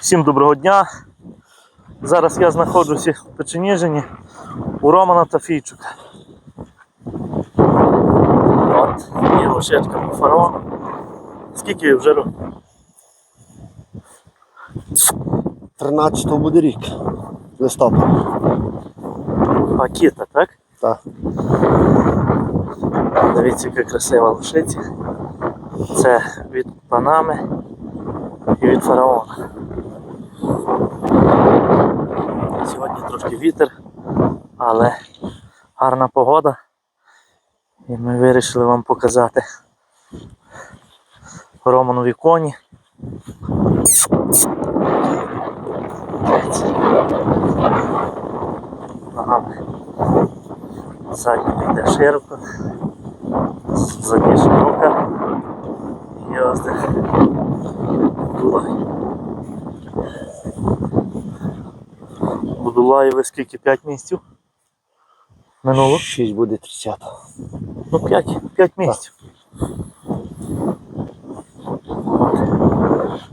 Всім доброго дня. Зараз я знаходжуся в Печеніжині у Романа та Фійчука. От, є лошечка по фараону. Скільки вже років? 13 буде рік. Листопад. Пакета, так? Так. Дивіться, яка красива лошиця. Це від Панами і від фараона. Трошки вітер, але гарна погода. І ми вирішили вам показати Романові коні. Ногами. Задня йде широко. Задня широка. І ось де Будулай. Будулаєве скільки? 5 місяців? Минуло? 6 буде 30. Ну 5, 5 місяців.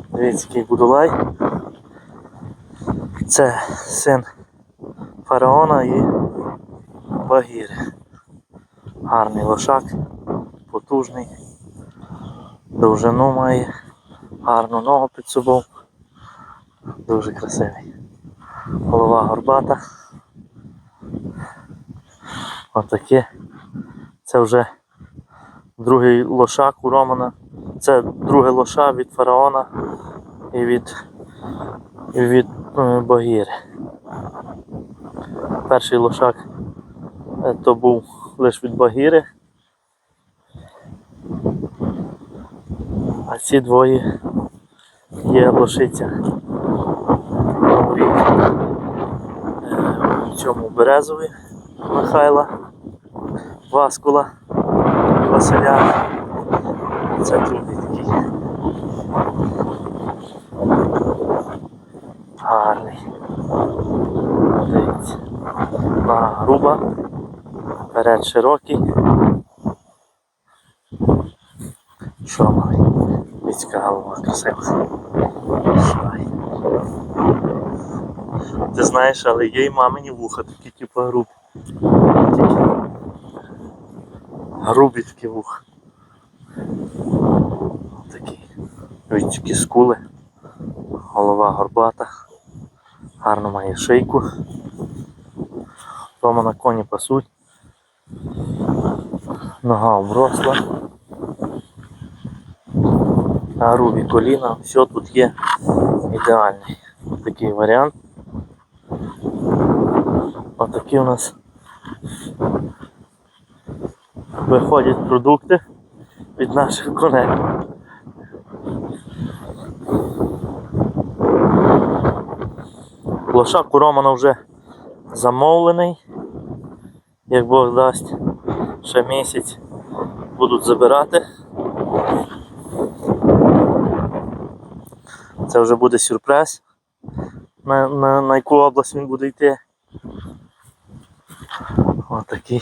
Дивіться, який Будулай. Це син фараона і Багіри. Гарний лошак, потужний, довжину має, гарну ногу під собою. Дуже красивий. Голова горбата. Отаке. Це вже другий лошак у Романа. Це друге лоша від фараона і від, і від е, Багіри. Перший лошак е, то був лише від Багіри. А ці двоє є лошиця. Новий рік. Е, В цьому березові Михайла, Васкула, Василя. Це другий такий. Гарний. Дивіться. Нога груба, перед широкий. Що малий? Віцька голова красива. Шай. Ти знаєш, але є й мамині вуха, такі типу грубі. Такі. Грубі такі вуха. Такі. Такі скули. Голова горбата. Гарно має шийку. Дома на коні пасуть. Нога обросла. Грубі коліна, все тут є ідеальний. Такий варіант. Отакі у нас виходять продукти від наших коней. Лошак у Романа вже замовлений. Як Бог дасть, ще місяць будуть забирати. Це вже буде сюрприз, на, на, на яку область він буде йти. Отакий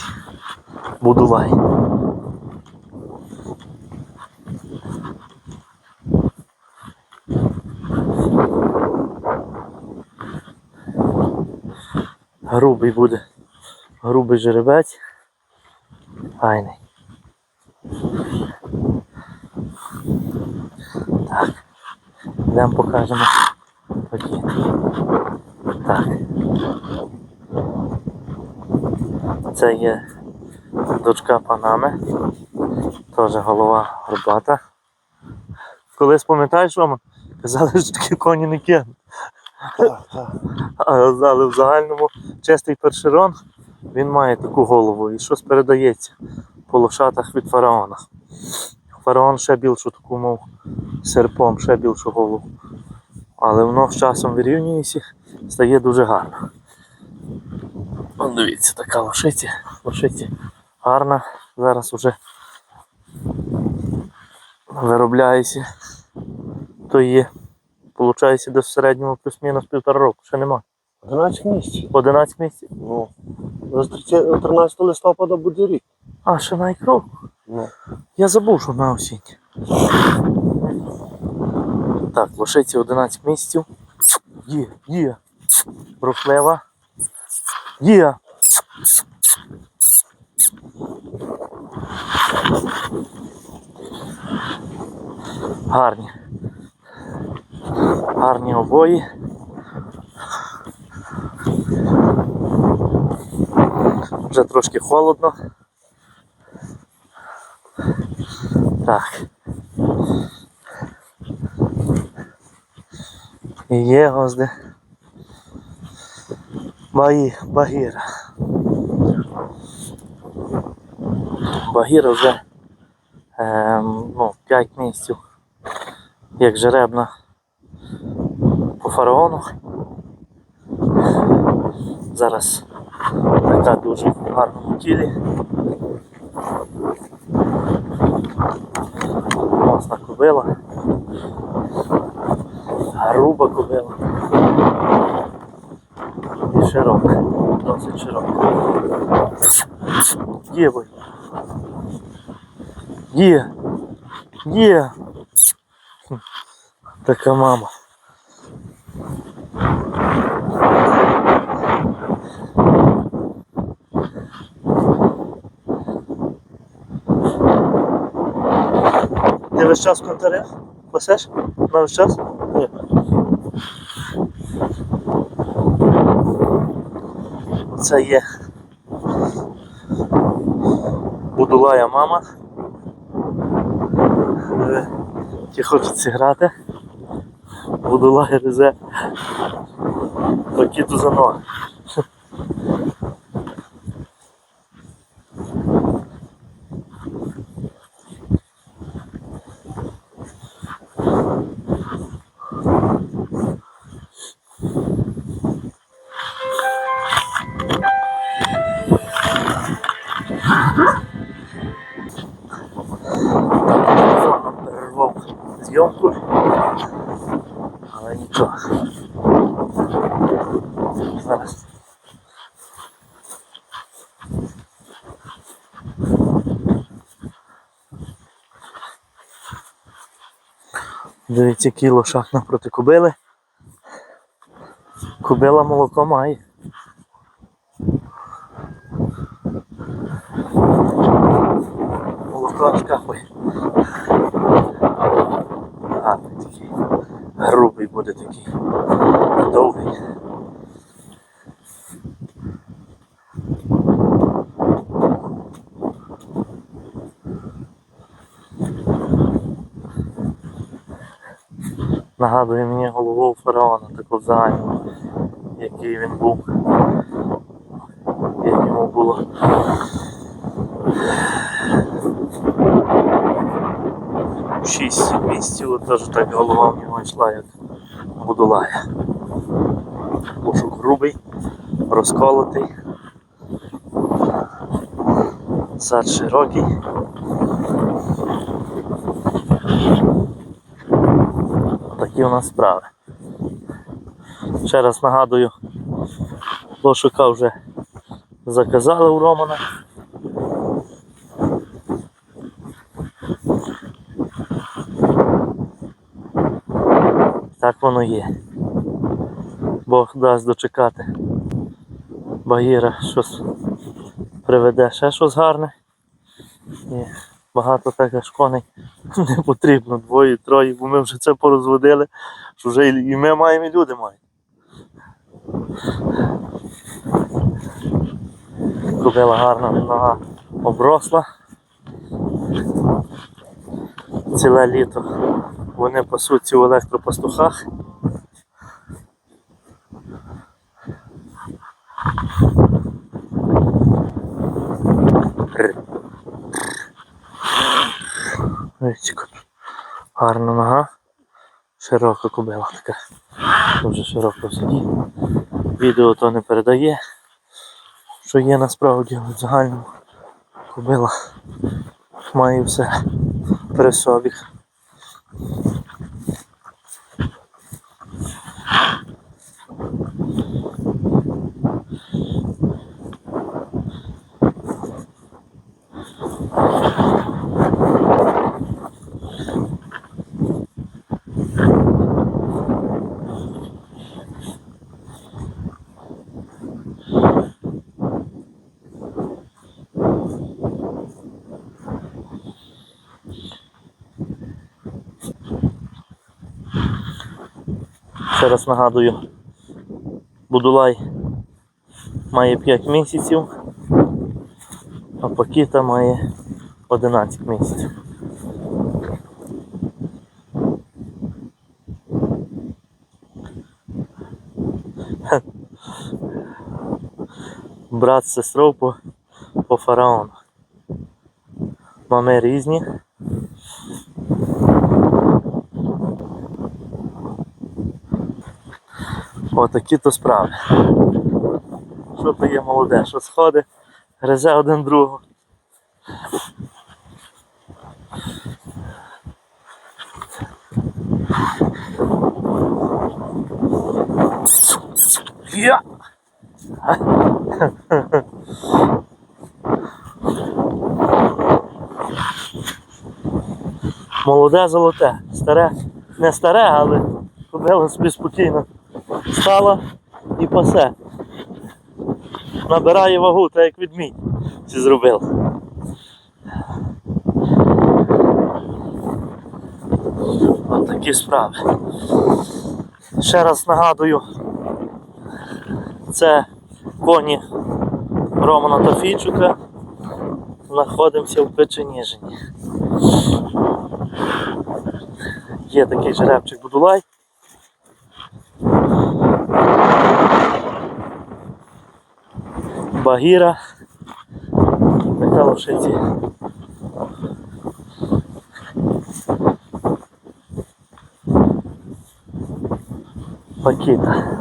будулай. Грубий буде. Грубий жеребець. Файний. Так. Йдемо покажемо пакет. Так. Це є дочка Панами. Теж голова горбата. Колись пам'ятаєш, Рома? Казали, що такі коні не кинуть. Але в загальному чистий першерон він має таку голову і щось передається по лошатах від фараона. Фараон ще більшу таку мов серпом, ще більшу голову. Але воно з часом вирівнюється, стає дуже гарно. Дивіться, така лошиця. Лошиця гарна. Зараз вже виробляється. То є. Получається десь в середньому плюс-мінус півтора року, ще нема. 11 місяців. 11 місяців. Ну. З 13 листопада буде рік. А, ще на ікру. Ну. Я забув, що на осінь. Так, лошиці 11 місяців. є, є. Рухлива. Є. Гарні. Гарні обої. Вже трошки холодно. Так. І є гозди. Багіра. Багіра вже ем, ну, 5 місяців як жеребна по фараону. Зараз така дуже в гарному тілі. Мосна кобила. Груба кобила. І широка. Досить широка. Є бой. Є. Є. Така мама. Ти весь час в контарях? Пасеш? На весь час? Ні. Це є Будулая мама. Е, Ті хочеться грати, Будулай резе пакету за ноги. Дивіться, який лошак напроти кобили. Кобила молоко має. Молоко аж. Гарний такий. Грубий буде такий. Довгий. Нагадує мені голову фараона, таку загальну, який він був. Як йому було. Шість місяців, теж так голова в нього йшла, як будулая. Лошок грубий, розколотий. Сад широкий. Такі у нас справи. Ще раз нагадую, лошука вже заказали у Романа. Так воно є. Бог дасть дочекати. Багіра щось приведе ще щось гарне. І багато так аж коней не потрібно. Двоє, троє, бо ми вже це порозводили, що вже і ми маємо, і люди мають. Купила гарна нога обросла. Ціле літо вони пасуться в електропастухах. Дивіться, гарна нога. Широка кобила така. Дуже широко сидить. Відео то не передає, що є насправді в загальному. Кобила має все при собі. Ще раз нагадую, Будулай має 5 місяців, а Пакіта має 11 місяців. Брат з сестрою по, по фараону. Мами різні. Отакі то справи. Що то є молоде, що сходить, гризе один другого. Я! Молоде золоте, старе, не старе, але кобила собі спокійно стала і пасе. Набирає вагу, так як відмінь ці зробив. От такі справи. Ще раз нагадую, це коні Романа Тофійчука. Знаходимося в Печеніжині. Є такий жеребчик Будулай. Багіра. Така лошиці. Пакіта.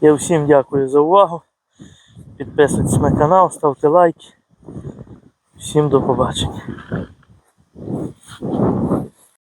Я всім дякую за увагу. Підписуйтесь на канал, ставте лайки. Всім до побачення.